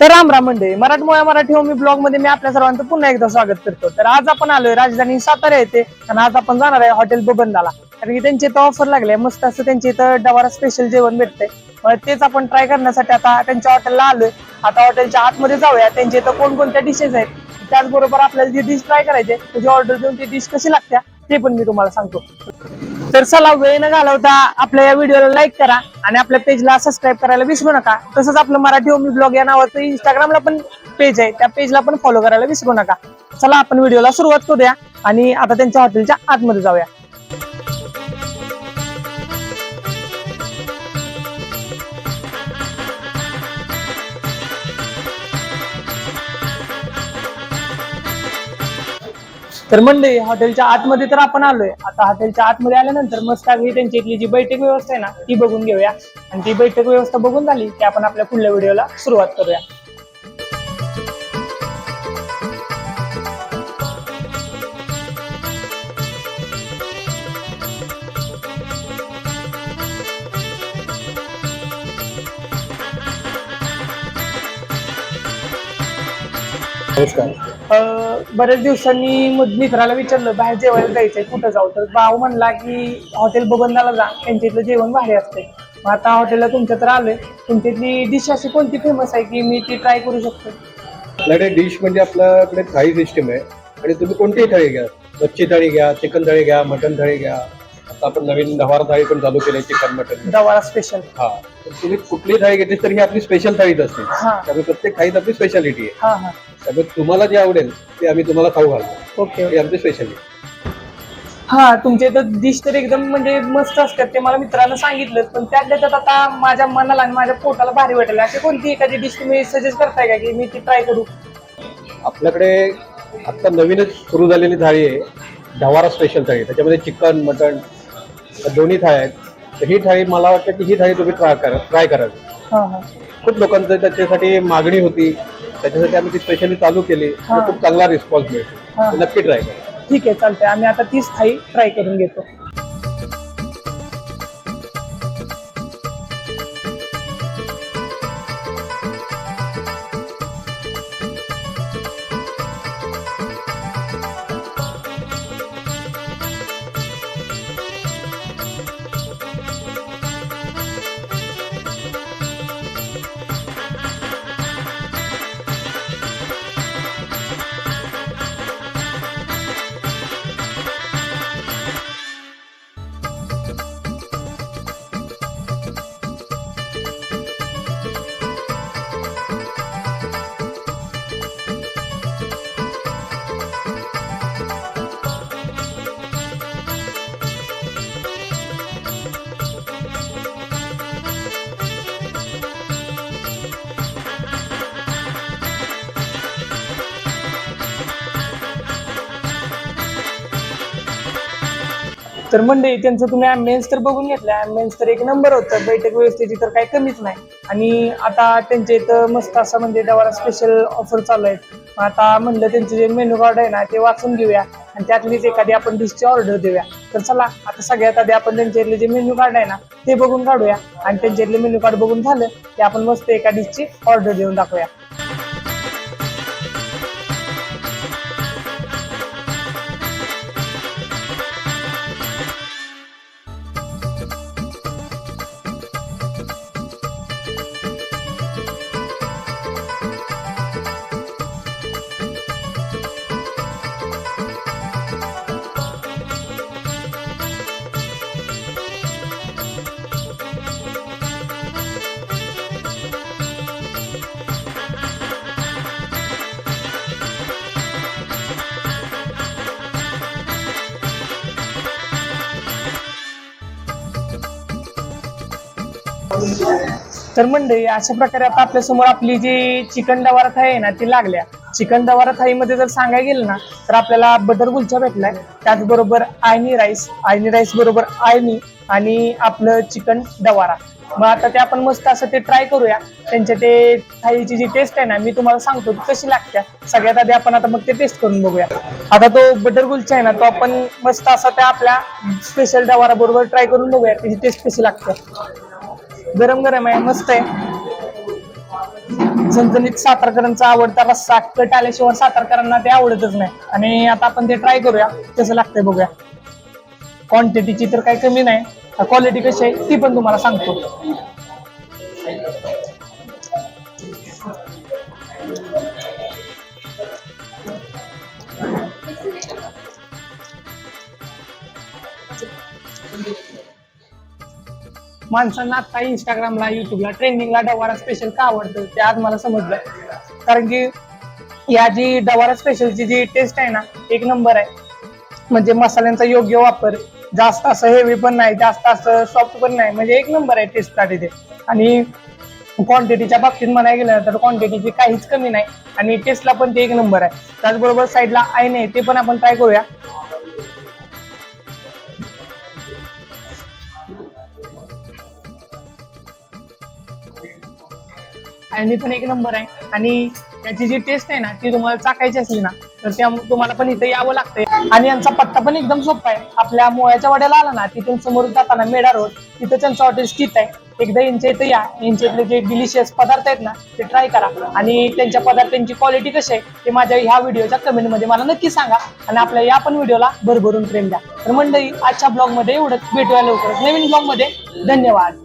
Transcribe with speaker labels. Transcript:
Speaker 1: तर राम राम मंडळी मराठमोळ्या मराठी होमी ब्लॉगमध्ये मी आपल्या सर्वांचं पुन्हा एकदा स्वागत करतो. तर आज आपण आलोय राजधानी सातारा येते आणि आज आपण जाणार आहे हॉटेल बबंदाला. कारण की त्यांची इथं ऑफर लागले मस्त असं त्यांच्या इथं डवारा स्पेशल जेवण भेटतंय. मग तेच आपण ट्राय करण्यासाठी आता त्यांच्या हॉटेलला आलोय. आता हॉटेलच्या आतमध्ये जाऊया त्यांच्या इथं कोणकोणत्या डिशेस आहेत त्याचबरोबर आपल्याला जी डिश ट्राय करायची आहे, त्याची ऑर्डर देऊन ती डिश कशी लागत्या ते पण मी तुम्हाला सांगतो. तर चला वेळ न घालवता आपल्या या व्हिडिओला लाईक करा आणि आपल्या पेजला सबस्क्राईब करायला विसरू नका. तसंच आपलं मराठी होमी ब्लॉग या नावाचं इंस्टाग्रामला पण पेज आहे. त्या पेजला पण फॉलो करायला विसरू नका. चला आपण व्हिडिओला सुरुवात करूया आणि आता त्यांच्या हॉटेलच्या आतमध्ये जाऊया. तर मंडळी हॉटेलच्या आतमध्ये तर आपण आलोय. आता हॉटेलच्या आतमध्ये आल्यानंतर मस्त अगदी त्यांची इथली जी बैठक व्यवस्था आहे ना ती बघून घेऊया. आणि ती बैठक व्यवस्था बघून झाली की आपण आपल्या पुढल्या व्हिडिओला सुरुवात करूया. बऱ्याच दिवसांनी मित्राला विचारलं बाहेर जेवायला जायचंय कुठं जाऊ? तर भाऊ म्हणला की हॉटेल बबंदाला जा त्यांच्या इथलं जेवण भारी असते मग आता हॉटेलला तुमच्या तर आलोय तुमच्या इथली डिश अशी कोणती फेमस आहे की मी ती ट्राय करू शकतो
Speaker 2: आपल्याकडे डिश म्हणजे आपल्याकडे थाळी सिस्टम आहे. आणि तुम्ही कोणतीही थाळी घ्या मच्छी थाळी घ्या चिकन थाळी घ्या मटन थाळी घ्या. आता आपण नवीन गवार थाळी पण चालू केली चिकन मटन.
Speaker 1: दवारा स्पेशल
Speaker 2: हा. तर तुम्ही कुठलीही थाळी घेतलीस तर ही आपली स्पेशल थाळीच असते.
Speaker 1: हा.
Speaker 2: त्यामुळे प्रत्येक थाळीत आपली स्पेशालिटी आहे.
Speaker 1: हा हा.
Speaker 2: त्यामुळे तुम्हाला जे आवडेल ते आम्ही तुम्हाला खाऊ घालतो.
Speaker 1: ओके.
Speaker 2: ही आमची स्पेशालिटी
Speaker 1: हा तुमच्या इथं डिश तर एकदम म्हणजे मस्त असतात. ते मला मित्रानं सांगितलं पण त्यातल्या त्यात आता माझ्या मनाला आणि माझ्या पोटाला भारी वाटेल. अशी कोणती एखादी डिश तुम्ही सजेस्ट करताय का की मी ती ट्राय करू?
Speaker 2: आपल्याकडे आता नवीनच सुरू झालेली थाळी आहे. ढवारा स्पेशल थाळी. त्याच्यामध्ये चिकन मटन दोन्ही थाळी आहेत. तर ही थाळी मला वाटतं की ही थाळी तुम्ही ट्राय करा ट्राय करावी.
Speaker 1: हा हा.
Speaker 2: खूप लोकांचं त्याच्यासाठी मागणी होती. त्याच्यासाठी आम्ही ती स्पेशली चालू केली.
Speaker 1: हा.
Speaker 2: खूप चांगला रिस्पॉन्स. मिळतो. नक्की ट्राय करा.
Speaker 1: ठीक आहे चालतंय. आम्ही आता तीच थाळी ट्राय करून घेतो. तर मंडळी त्यांचं तुम्ही ॲम्बियन्स तर बघून घेतलं. ॲम्बियन्स तर एक नंबर होतं. बैठक व्यवस्थेची तर काही कमीच नाही. आणि आता त्यांच्या इथं मस्त असं म्हणजे त्यावर स्पेशल ऑफर चालू आहेत. आता म्हणलं त्यांचे जे मेनू कार्ड आहे ना ते वाचून घेऊया. आणि त्यातलीच एखादी आपण डिशची ऑर्डर देऊया. तर चला आता सगळ्यात आधी आपण त्यांच्या इथले जे मेन्यू कार्ड आहे ना ते बघून काढूया. आणि त्यांच्या इथले मेन्यू कार्ड बघून झालं की आपण मस्त एका डिशची ऑर्डर देऊन दाखवूया. तर मंडळी अशा प्रकारे आता आपल्यासमोर आपली जी चिकन डवारा थाळी आहे ना ती लागल्या. चिकन डवारा थाळीमध्ये जर सांगायला गेलं ना तर आपल्याला बटर कुलचा भेटलाय. त्याचबरोबर आयनी राईस आयनी राईस बरोबर आयनी आणि आपलं चिकन डवारा मग आता ते आपण मस्त असं ते ट्राय करूया. त्यांच्या ते थाळीची जी टेस्ट आहे ना मी तुम्हाला सांगतो ती कशी लागते. सगळ्यात आधी आपण आता मग ते टेस्ट करून बघूया. आता तो बटर कुलचा आहे ना तो आपण मस्त असा त्या आपल्या स्पेशल डवारा बरोबर ट्राय करून बघूया त्याची टेस्ट कशी लागते. गरम गरम आहे मस्त आहे. झणझणीत सातारकरांचा आवडता रस्सा कट आल्याशिवाय सातारकरांना ते आवडतच नाही. आणि आता आपण ते ट्राय करूया कसं लागतंय बघूया. क्वांटिटीची तर काही कमी नाही क्वालिटी कशी आहे ती पण तुम्हाला सांगतो. माणसांना आता इंस्टाग्रामला युट्यूबला ट्रेंडिंगला डवारा स्पेशल का आवडतं ते आज मला समजलं. कारण की या जी डवारा स्पेशलची जी टेस्ट आहे ना एक नंबर आहे. म्हणजे मसाल्यांचा योग्य वापर जास्त असं हेवी पण नाही जास्त असं सॉफ्ट पण नाही म्हणजे एक नंबर आहे टेस्टसाठी ते. आणि क्वांटिटीच्या बाबतीत म्हणायला गेलं तर क्वांटिटीची काहीच कमी नाही. आणि टेस्टला पण ते एक नंबर आहे. त्याचबरोबर साईडला आईने ते पण आपण ट्राय करूया. आणि पण एक नंबर आहे. आणि त्याची जी टेस्ट आहे ना ती तुम्हाला चाकायची असली ना तर त्या तुम्हाला पण इथे यावं लागतंय. आणि यांचा पत्ता पण एकदम सोपा आहे. आपल्या मोळ्याच्या वाड्याला आला ना तिथून समोर जाताना मेडा रोड तिथं त्यांचं हॉटेल स्थित आहे. एकदा यांच्या इथं या यांच्यातले जे डिलिशियस पदार्थ आहेत ना ते ट्राय करा. आणि त्यांच्या पदार्थांची क्वालिटी कशी आहे ते माझ्या ह्या व्हिडिओच्या कमेंटमध्ये मला नक्की सांगा. आणि आपल्या या पण व्हिडिओला भरभरून प्रेम द्या. तर मंडळी आजच्या ब्लॉगमध्ये एवढंच. भेटूया लवकरच नवीन ब्लॉगमध्ये धन्यवाद.